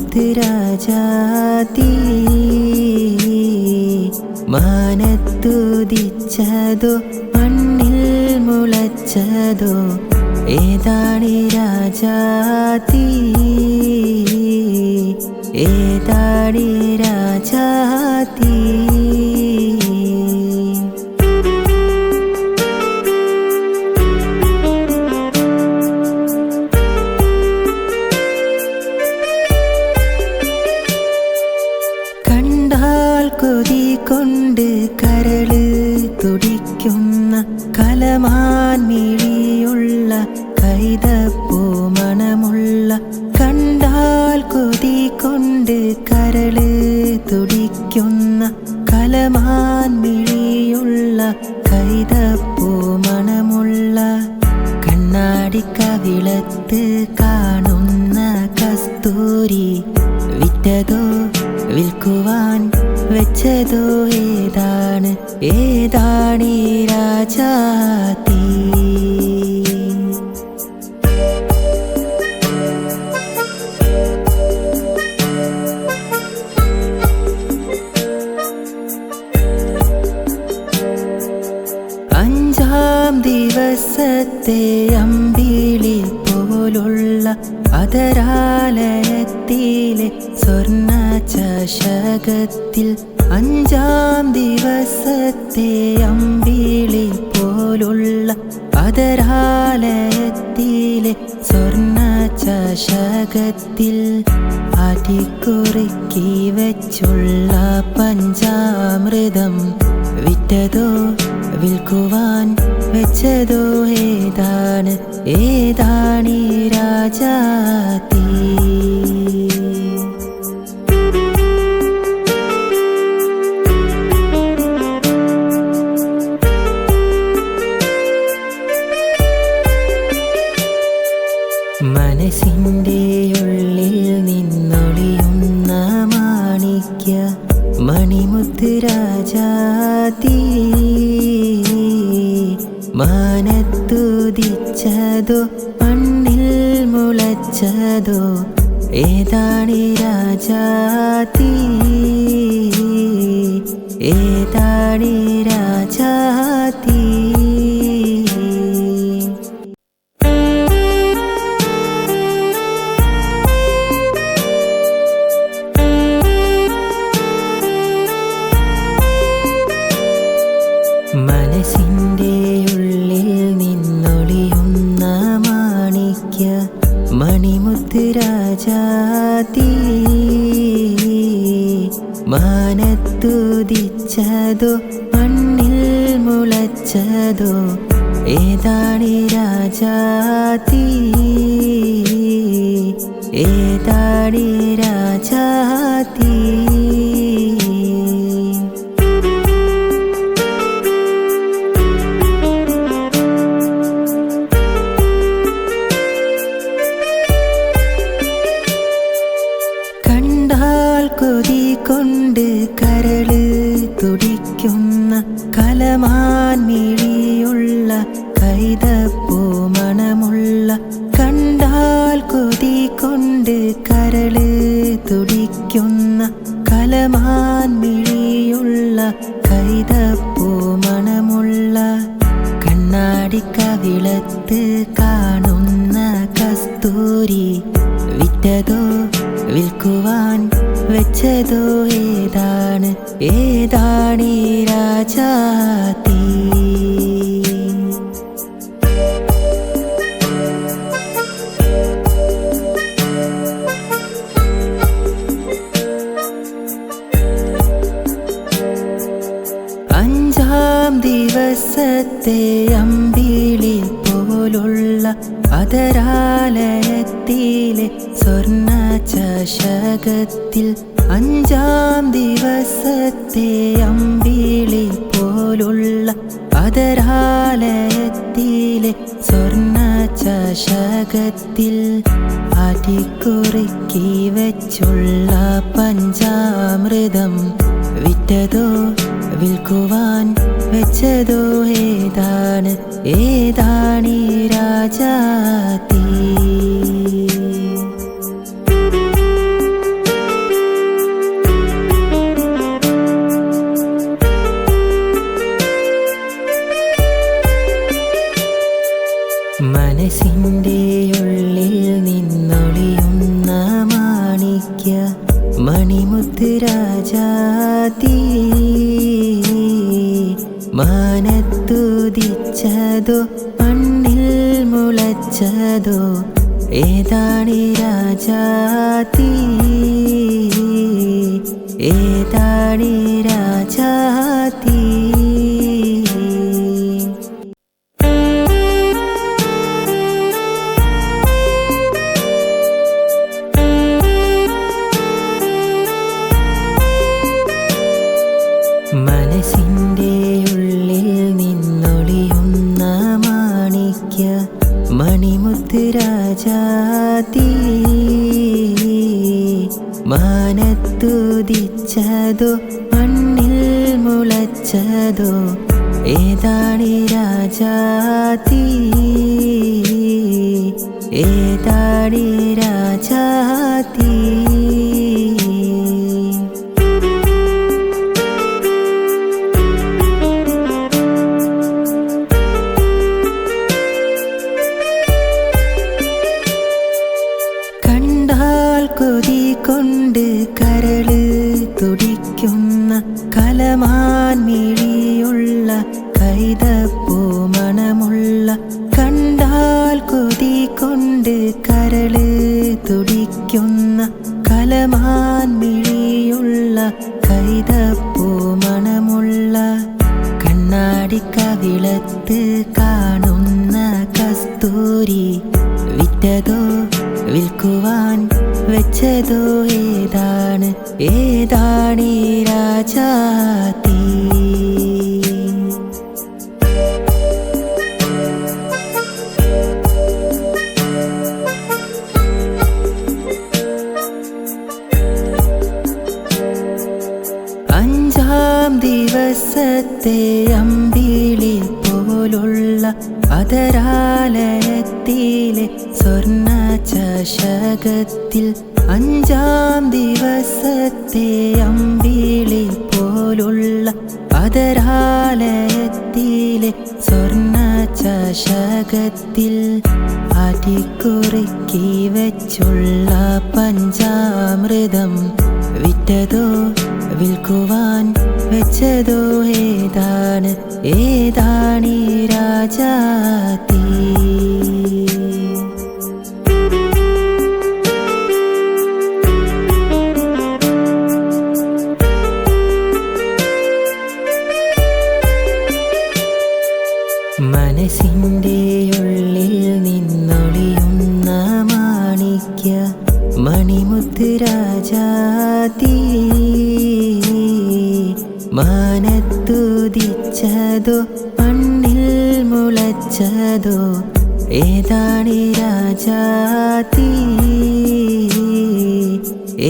ഉത്തരാ ജാതി മാനത്തുദിച്ചതോ മണ്ണിൽ മുളച്ചതോ ഏതാണി രാജാതി ഏതാണി രാജാതി തുടിക്കുന്ന കലമാൻ മിഴിയുള്ള കൈതപ്പൂ മണമുള്ള കണ്ടാൽ കൊതി കൊണ്ട് കരൾ തുടിക്കുന്ന കലമാൻ മിഴിയുള്ള കൈതപ്പൂ മണമുള്ള കണ്ണാടിക്കവിളത്ത് കാണുന്ന കസ്തൂരി വിറ്റതോ വിൽക്കുവാൻ വെച്ചതോ ഏതാണ്? ഏതാണീ രാജാതി? അഞ്ചാം ദിവസത്തെ അമ്പിളി പോലുള്ള അതരാലയത്തിലെ സ്വർണ ചഷകത്തിൽ അഞ്ചാം ദിവസത്തെ അമ്പിളി പോലുള്ള അതരാലയത്തിലെ സ്വർണ ചഷകത്തിൽ അടിക്കുറുക്കി വെച്ചുള്ള പഞ്ചാമൃതം വിറ്റതോ വിൽക്കുവാൻ വെച്ചതോ ഏതാണ്? ഏതാണീ രാജാതി? മാനത്തുദിച്ചതോ മണ്ണിൽ മുളച്ചതോ ഏതാണി രാജാതി ഏതാണി രാജാതി മാനത്തുദിച്ചതോ മണ്ണിൽ മുളച്ചതോ ഏതാണി രാജാതി? ഏതാണി രാജാതി? കലമാൻ മിഴിയുള്ള കൈതപ്പൂ മണമുള്ള കണ്ടാൽ കൊതി കൊണ്ട് കരൾ തുടിക്കുന്ന കലമാൻമിഴിയുള്ള കൈതപ്പൂ മണമുള്ള കണ്ണാടിക്കവിളത്ത് കാണുന്ന കസ്തൂരി വിറ്റതോ വിൽക്കുവാൻ വെച്ചതോ ഏതാണ്? ഏതാണീ രാജാതി? അഞ്ചാം ദിവസത്തെ അമ്പിളി പോലുള്ള അതരാലയത്തിലെ സ്വർണ ചഷകത്തിൽ അഞ്ചാം ദിവസത്തെ അമ്പിളി പോലുള്ള അതരാലയത്തിലെ സ്വർണ ചഷകത്തിൽ അടിക്കുറുക്കി വെച്ചുള്ള പഞ്ചാമൃതം വിറ്റതോ വിൽക്കുവാൻ വെച്ചതോ ഏതാണ്? ഏതാണീ രാജാതി? മാനത്തുദിച്ചതോ മണ്ണിൽ മുളച്ചതോ ഏതാണി രാജാതീ ഏതാണി രാജാതീ മാനത്തുദിച്ചതോ മണ്ണിൽ മുളച്ചതോ ഏതാണി രാജാതീ? ഏതാണി രാജാതീ? കൈതപ്പൂ മണമുള്ള കണ്ടാൽ കൊതി കൊണ്ട് കരൾ കലമാൻ മിഴിയുള്ള കൈതപ്പൂ മണമുള്ള കണ്ണാടി കവിളത്ത് കാണുന്ന കസ്തൂരി വിറ്റതോ വിൽക്കുവാൻ വെച്ചതോ ഏതാണ്? ഏതാണീ രാജാതീ ദിവസത്തെ അമ്പിളി പോലുള്ള അതരാലയത്തിലെ സ്വർണ ചഷകത്തിൽ അഞ്ചാം ദിവസത്തെ അമ്പിളി പോലുള്ള അതരാലയത്തിലെ സ്വർണ ചഷകത്തിൽ അരിക്കുറുക്കി വെച്ചുള്ള പഞ്ചാമൃതം വിറ്റതോ വിൽക്കുവാൻ വെച്ചതോ ഏതാണ് ഏതാണീ രാജാതീ മനസ്സിന്റെ ഉള്ളിൽ നിന്നൊളിയുന്ന മാണിക്യ മണിമുത്ത് രാജാതി. മാനത്തുദിച്ചതോ മണ്ണിൽ മുളച്ചതോ ഏതാണി രാജാതി?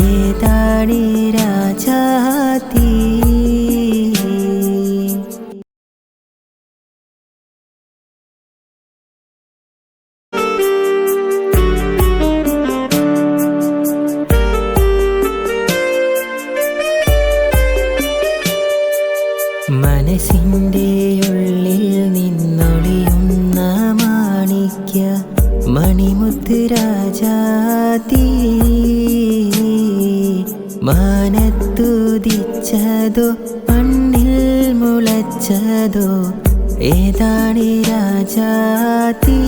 ഏതാണി രാജാതീ? മാനത്തുദിച്ചതോ മണ്ണിൽ മുളച്ചതോ ഏതാണി രാജാതീ?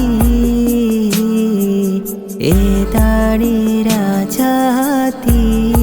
ഏതാണി രാജാതീ?